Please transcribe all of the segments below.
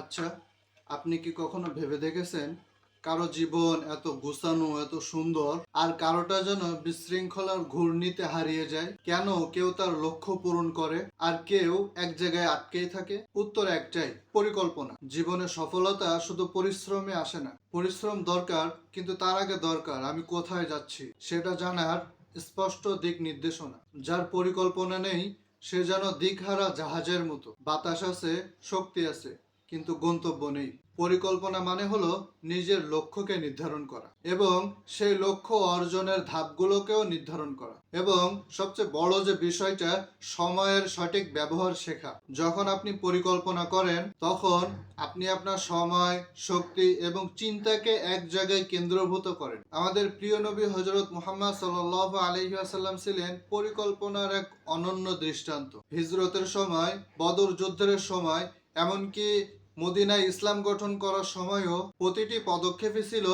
আচ্ছা আপনি কি কখনো ভেবে দেখেছেন কারও জীবন এত গুছানো, এত সুন্দর, আর কারোটা যেন বিশৃঙ্খলার ঘূর্ণিতে হারিয়ে যায়? কেন কেউ তার লক্ষ্য পূরণ করে, আর কেউ এক জায়গায় আটকেই থাকে? উত্তর একটাই, পরিকল্পনা। জীবনে সফলতা শুধু পরিশ্রমে আসে না। পরিশ্রম দরকার, কিন্তু তার আগে দরকার, আমি কোথায় যাচ্ছি, সেটা জানার স্পষ্ট দিক নির্দেশনা। যার পরিকল্পনা নেই, সে যেন দিকহারা জাহাজের মতো। বাতাস আছে, শক্তি আছে। কিন্তু গন্তব্য নেই। পরিকল্পনা মানে হলো নিজের লক্ষ্যকে নির্ধারণ করা এবং সেই লক্ষ্য অর্জনের ধাপগুলোকেও নির্ধারণ করা এবং সবচেয়ে বড় যে বিষয়টা, সময়ের সঠিক ব্যবহার শেখা। যখন আপনি পরিকল্পনা করেন, তখন আপনি আপনার সময়, শক্তি এবং চিন্তাকে এক জায়গায় কেন্দ্রভূত করেন। আমাদের প্রিয় নবী হজরত মোহাম্মদ সাল আলহি আসাল্লাম ছিলেন পরিকল্পনার এক অনন্য দৃষ্টান্ত। হিজরতের সময়, বদর যুদ্ধের সময়, এমনকি মদিনায় ইসলাম গঠন করার সময়ও প্রতিটি পদক্ষেপই ছিল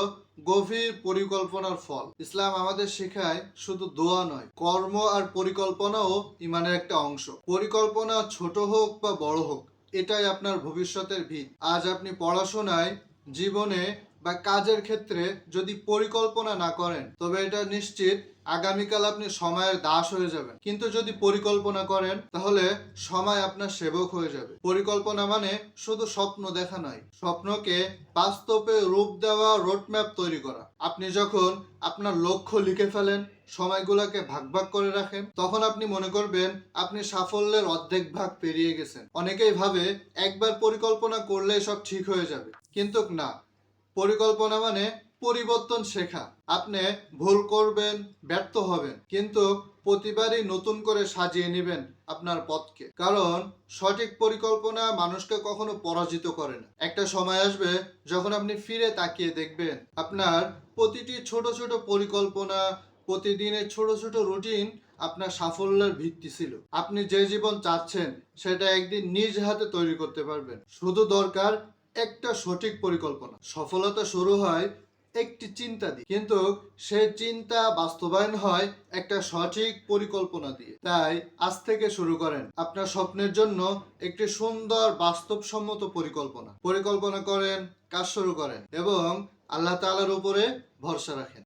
গভীর পরিকল্পনার ফল। ইসলাম আমাদের শেখায় শুধু দোয়া নয়, কর্ম আর পরিকল্পনাও ইমানের একটা অংশ। পরিকল্পনা ছোট হোক বা বড় হোক, এটাই আপনার ভবিষ্যতের ভিত। আজ আপনি পড়াশোনায়, জীবনে বা কাজের ক্ষেত্রে যদি পরিকল্পনা না করেন, তবে এটা নিশ্চিত আগামীকাল আপনি সময়ের দাস হয়ে যাবেন। কিন্তু যদি পরিকল্পনা করেন, তাহলে সময় আপনার সেবক হয়ে যাবে। পরিকল্পনা মানে শুধু স্বপ্ন দেখা নয়, স্বপ্নকে বাস্তবে রূপ দেওয়া রোডম্যাপ তৈরি করা। আপনি যখন আপনার লক্ষ্য লিখে ফেলেন, সময়গুলোকে ভাগ ভাগ করে রাখেন, তখন আপনি মনে করবেন আপনি সাফল্যের অর্ধেক ভাগ পেরিয়ে গেছেন। অনেকেই ভাবে, একবার পরিকল্পনা করলেই সব ঠিক হয়ে যাবে। কিন্তু না পরিকল্পনা মানে পরিবর্তন শেখা। আপনি ভুল করবেন, ব্যর্থ হবেন, কিন্তু প্রতিবারই নতুন করে সাজিয়ে নেবেন আপনার পথকে। কারণ সঠিক পরিকল্পনা মানুষকে কখনো পরাজিত করে না। একটা সময় আসবে যখন আপনি ফিরে তাকিয়ে দেখবেন আপনার প্রতিটি ছোট ছোট পরিকল্পনা, প্রতিদিনের ছোট ছোট রুটিন আপনার সাফল্যের ভিত্তি ছিল। আপনি যে জীবন চাচ্ছেন, সেটা একদিন নিজ হাতে তৈরি করতে পারবেন। শুধু দরকার একটা সঠিক পরিকল্পনা। সফলতা শুরু হয় একটি চিন্তা দিয়ে। কিন্তু সে চিন্তা বাস্তবায়ন হয় একটা সঠিক পরিকল্পনা দিয়ে। তাই আজ থেকে শুরু করেন আপনার স্বপ্নের জন্য একটি সুন্দর বাস্তবসম্মত পরিকল্পনা। পরিকল্পনা করেন, কাজ শুরু করেন এবং আল্লাহ তালার উপরে ভরসা রাখেন।